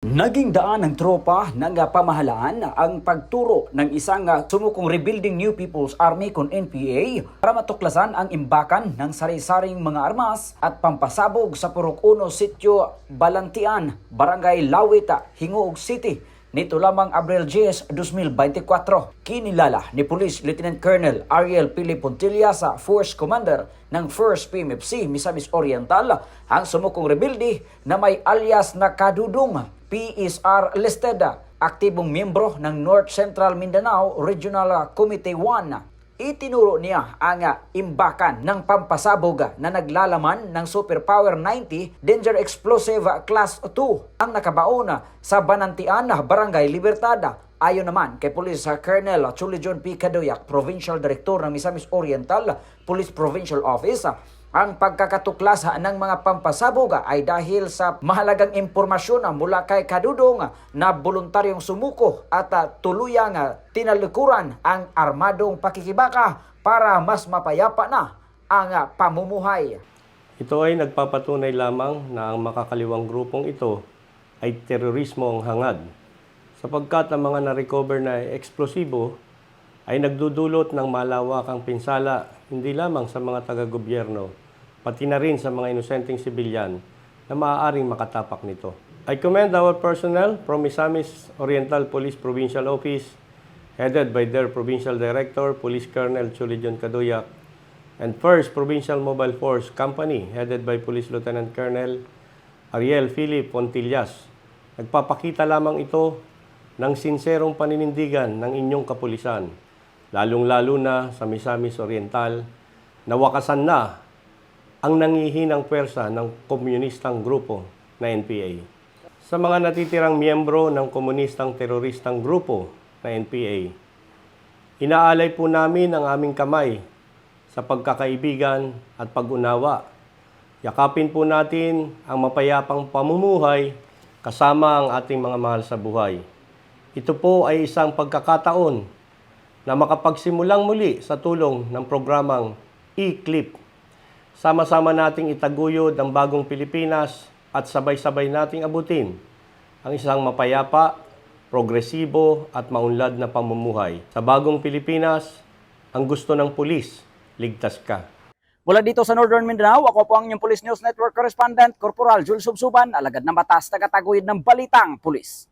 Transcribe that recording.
Naging daan ng tropa ng ah, pamahalaan ang pagturo ng isang ah, sumukong Rebuilding New People's Army kon NPA para matuklasan ang imbakan ng sari-saring mga armas at pampasabog sa Purok 1 Sitio Balantian, Barangay Lawita, Hingoog City. Nito lamang Abril 10, 2024, kinilala ni Police Lieutenant Colonel Ariel Pili Pontilla sa Force Commander ng 1st PMFC Misamis Oriental ang sumukong rebelde na may alias na Kadudong PSR listed aktibong miyembro ng North Central Mindanao Regional Committee 1 Itinuro niya ang imbakan ng pampasabog na naglalaman ng Superpower 90 Danger Explosive Class 2 ang nakabaon sa Banantian, Barangay Libertada. Ayon naman kay Police Colonel Chuli John P. Cadoyak, Provincial Director ng Misamis Oriental Police Provincial Office, ang pagkakatuklas ah, ng mga pampasabog ay dahil sa mahalagang impormasyon mula kay Kadudong na voluntaryong sumuko at ah, tuluyang ah, tinalikuran ang armadong pakikibaka para mas mapayapa na ang ah, pamumuhay. Ito ay nagpapatunay lamang na ang makakaliwang grupong ito ay terorismo ang hangad sapagkat ang mga na-recover na eksplosibo ay nagdudulot ng malawakang pinsala hindi lamang sa mga taga-gobyerno, pati na rin sa mga inosenteng sibilyan na maaaring makatapak nito. I commend our personnel from Misamis Oriental Police Provincial Office headed by their Provincial Director, Police Colonel Chulijon Kaduyak, and 1st Provincial Mobile Force Company headed by Police Lieutenant Colonel Ariel Philip Pontillas. Nagpapakita lamang ito ng sinserong paninindigan ng inyong kapulisan, lalong-lalo na sa Misamis Oriental, na wakasan na ang nangihinang pwersa ng komunistang grupo na NPA. Sa mga natitirang miyembro ng komunistang teroristang grupo na NPA, inaalay po namin ang aming kamay sa pagkakaibigan at pag-unawa. Yakapin po natin ang mapayapang pamumuhay kasama ang ating mga mahal sa buhay. Ito po ay isang pagkakataon na makapagsimulang muli sa tulong ng programang E-Clip. Sama-sama nating itaguyod ang bagong Pilipinas at sabay-sabay nating abutin ang isang mapayapa, progresibo at maunlad na pamumuhay. Sa bagong Pilipinas, ang gusto ng pulis, ligtas ka. Mula dito sa Northern Mindanao, ako po ang inyong Police News Network Correspondent, Corporal Jules Subsuban, alagad ng batas, tagataguyod ng Balitang Pulis.